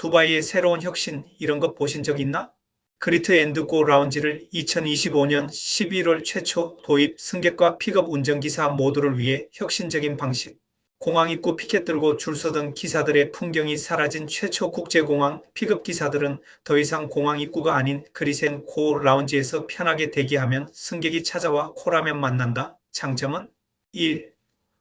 두바이의 새로운 혁신 이런 거 보신 적 있나? 그리트 앤드 고 라운지를 2025년 11월 최초 도입 승객과 픽업 운전기사 모두를 위해 혁신적인 방식. 공항 입구 피켓 들고 줄 서던 기사들의 풍경이 사라진 최초 국제공항 픽업 기사들은 더 이상 공항 입구가 아닌 그리센 고 라운지에서 편하게 대기하면 승객이 찾아와 코라면 만난다. 장점은 1.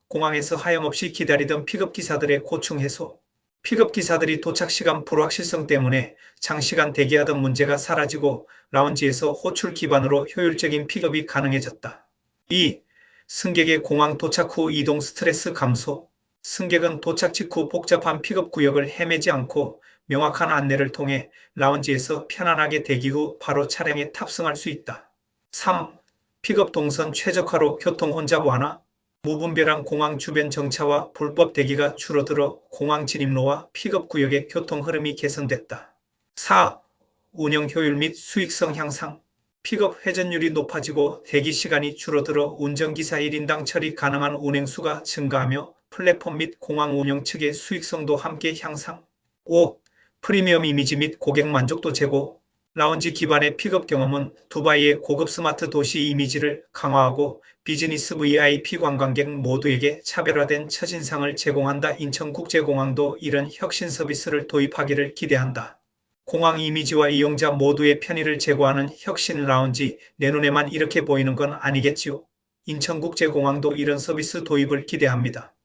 공항에서 하염없이 기다리던 픽업 기사들의 고충 해소. 픽업 기사들이 도착 시간 불확실성 때문에 장시간 대기하던 문제가 사라지고 라운지에서 호출 기반으로 효율적인 픽업이 가능해졌다. 2. 승객의 공항 도착 후 이동 스트레스 감소. 승객은 도착 직후 복잡한 픽업 구역을 헤매지 않고 명확한 안내를 통해 라운지에서 편안하게 대기 후 바로 차량에 탑승할 수 있다. 3. 픽업 동선 최적화로 교통 혼잡 완화. 무분별한 공항 주변 정차와 불법 대기가 줄어들어 공항 진입로와 픽업 구역의 교통 흐름이 개선됐다. 4. 운영 효율 및 수익성 향상. 픽업 회전율이 높아지고 대기 시간이 줄어들어 운전기사 1인당 처리 가능한 운행수가 증가하며 플랫폼 및 공항 운영 측의 수익성도 함께 향상. 5. 프리미엄 이미지 및 고객 만족도 제고. 라운지 기반의 픽업 경험은 두바이의 고급 스마트 도시 이미지를 강화하고 비즈니스 VIP 관광객 모두에게 차별화된 첫인상을 제공한다. 인천국제공항도 이런 혁신 서비스를 도입하기를 기대한다. 공항 이미지와 이용자 모두의 편의를 제고하는 혁신 라운지 내 눈에만 이렇게 보이는 건 아니겠지요. 인천국제공항도 이런 서비스 도입을 기대합니다.